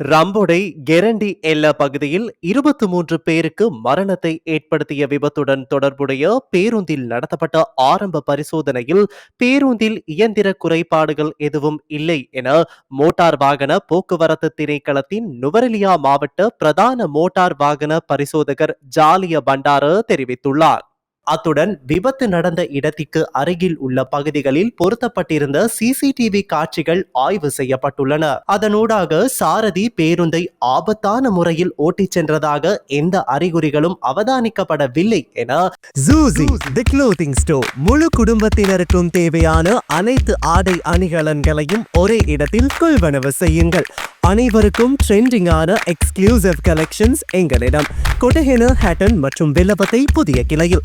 ரம்போடை கெரண்டி எல்ல பகுதியில் இருபத்தி மூன்று பேருக்கு மரணத்தை ஏற்படுத்திய விபத்துடன் தொடர்புடைய பேருந்தில் நடத்தப்பட்ட ஆரம்ப பரிசோதனையில் பேருந்தில் இயந்திர குறைபாடுகள் எதுவும் இல்லை என மோட்டார் வாகன போக்குவரத்து திணைக்களத்தின் நுவரெலியா மாவட்ட பிரதான மோட்டார் வாகன பரிசோதகர் ஜாலிய பண்டார தெரிவித்துள்ளார். அத்துடன் விபத்து நடந்த இடத்திற்கு அருகில் உள்ள பகுதிகளில் பொருத்தப்பட்டிருந்த சிசிடிவி காட்சிகள் ஆய்வு செய்யப்பட்டுள்ளன. அதனூடாக சாரதி பேருந்தை ஆபத்தான முறையில் ஓட்டிச் சென்றதாக எந்த அறிகுறிகளும் அவதானிக்கப்படவில்லை என ஜூசி தி க்ளோதிங் ஸ்டோர் முழு குடும்பத்தினருக்கும் தேவையான அனைத்து ஆடை அணிகலன்களையும் ஒரே இடத்தில் கொள்வனவு செய்யுங்கள். அனைவருக்கும் ட்ரெண்டிங்கான எக்ஸ்க்ளூசிவ் கலெக்ஷன்ஸ் எங்களிடம். கொட்டஹென ஹேட்டன் மற்றும் வில்லபத்தை புதிய கிளையில்.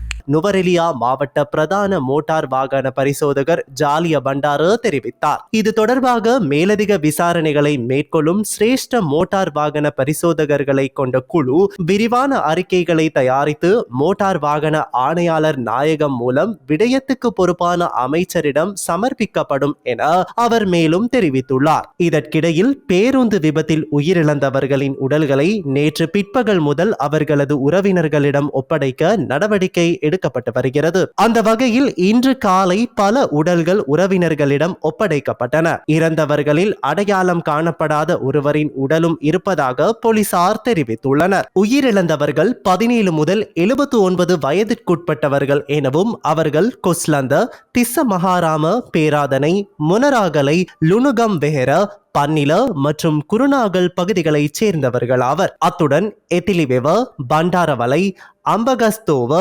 நுவரெலியா மாவட்ட பிரதான மோட்டார் வாகன பரிசோதகர் ஜாலிய பண்டார தெரிவித்தார். இது தொடர்பாக மேலதிக விசாரணைகளை மேற்கொள்ளும் சிரேஷ்ட மோட்டார் வாகன பரிசோதகர்களை கொண்ட குழு விரிவான அறிக்கைகளை தயாரித்து மோட்டார் வாகன ஆணையாளர் நாயகம் மூலம் விடயத்துக்கு பொறுப்பான அமைச்சரிடம் சமர்ப்பிக்கப்படும் என அவர் மேலும் தெரிவித்துள்ளார். இதற்கிடையில் பேருந்து விபத்தில் உயிரிழந்தவர்களின் உடல்களை நேற்று பிற்பகல் முதல் அவர்களது உறவினர்களிடம் ஒப்படைக்க நடவடிக்கை எடுக்கப்பட்டு வருகிறது. அந்த வகையில் இன்று காலை பல உடல்கள் உறவினர்களிடம் ஒப்படைக்கப்பட்டன. இறந்தவர்களில் அடையாளம் காணப்படாத ஒருவரின் உடலும் இருப்பதாக போலீசார் தெரிவித்துள்ளனர். உயிரிழந்தவர்கள் பதினேழு முதல் எழுபத்து ஒன்பது வயதிற்குட்பட்டவர்கள் எனவும் அவர்கள் கொஸ்லந்த திஸ்ஸ மகாராம பேராதனை முனராகலை லுணுகம் வெஹெர பன்னில மற்றும் குருநாகல் பகுதிகளைச் சேர்ந்தவர்கள் ஆவர். அத்துடன் எத்திலிவெவ பண்டாரவலை அம்பகஸ்தோவ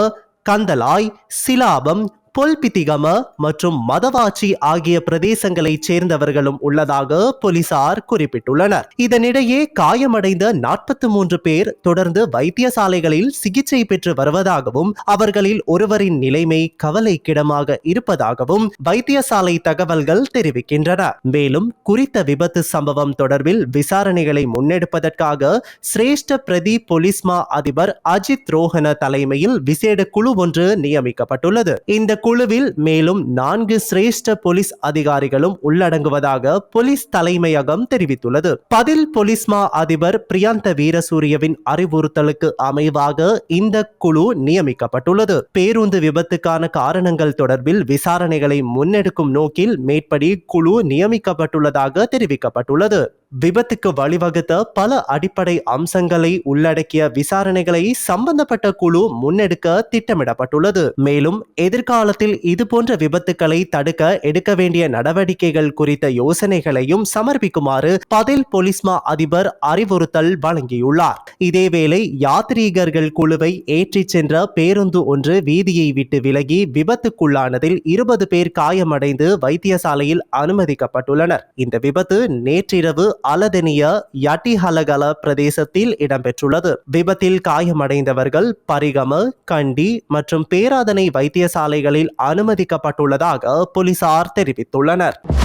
கந்தலாய் சிலாபம் பொல்பித்திகம மற்றும் மதவாச்சி ஆகிய பிரதேசங்களைச் சேர்ந்தவர்களும் உள்ளதாக போலீசார் குறிப்பிட்டுள்ளனர். இதனிடையே காயமடைந்த நாற்பத்தி மூன்று பேர் தொடர்ந்து வைத்தியசாலைகளில் சிகிச்சை பெற்று வருவதாகவும் அவர்களில் ஒருவரின் நிலைமை கவலைக்கிடமாக இருப்பதாகவும் வைத்தியசாலை தகவல்கள் தெரிவிக்கின்றன. மேலும் குறித்த விபத்து சம்பவம் தொடர்பில் விசாரணைகளை முன்னெடுப்பதற்காக சிரேஷ்ட பிரதி பொலிஸ்மா அதிபர் அஜித் ரோஹன தலைமையில் விசேட குழு ஒன்று நியமிக்கப்பட்டுள்ளது. இந்த குழுவில் மேலும் நான்கு சிரேஷ்ட போலீஸ் அதிகாரிகளும் உள்ளடங்குவதாக போலீஸ் தலைமையகம் தெரிவித்துள்ளது. பதில் போலீஸ்மா அதிபர் பிரியாந்த வீரசூரியவின் அறிவுறுத்தலுக்கு அமைவாக இந்த குழு நியமிக்கப்பட்டுள்ளது. பேருந்து விபத்துக்கான காரணங்கள் தொடர்பில் விசாரணைகளை முன்னெடுக்கும் நோக்கில் மேற்படி குழு நியமிக்கப்பட்டுள்ளதாக தெரிவிக்கப்பட்டுள்ளது. விபத்துக்கு வழிவகுத்த பல அடிப்படை அம்சங்களை உள்ளடக்கிய விசாரணைகளை சம்பந்தப்பட்ட குழு முன்னெடுக்க திட்டமிடப்பட்டுள்ளது. மேலும் எதிர்காலத்தில் இதுபோன்ற விபத்துக்களை தடுக்க எடுக்க வேண்டிய நடவடிக்கைகள் குறித்த யோசனைகளையும் சமர்ப்பிக்குமாறு பதில் போலீஸ்மா அதிபர் அறிவுறுத்தல் வழங்கியுள்ளார். இதேவேளை யாத்ரீகர்கள் குழுவை ஏற்றிச் சென்ற பேருந்து ஒன்று வீதியை விட்டு விலகி விபத்துக்குள்ளானதில் இருபது பேர் காயமடைந்து வைத்தியசாலையில் அனுமதிக்கப்பட்டுள்ளனர். இந்த விபத்து நேற்றிரவு அலதெனிய யட்டிஹலகல பிரதேசத்தில் இடம்பெற்றுள்ளது. விபத்தில் காயமடைந்தவர்கள் பரிகம கண்டி மற்றும் பேராதனை வைத்தியசாலைகளில் அனுமதிக்கப்பட்டுள்ளதாக போலீசார் தெரிவித்துள்ளனர்.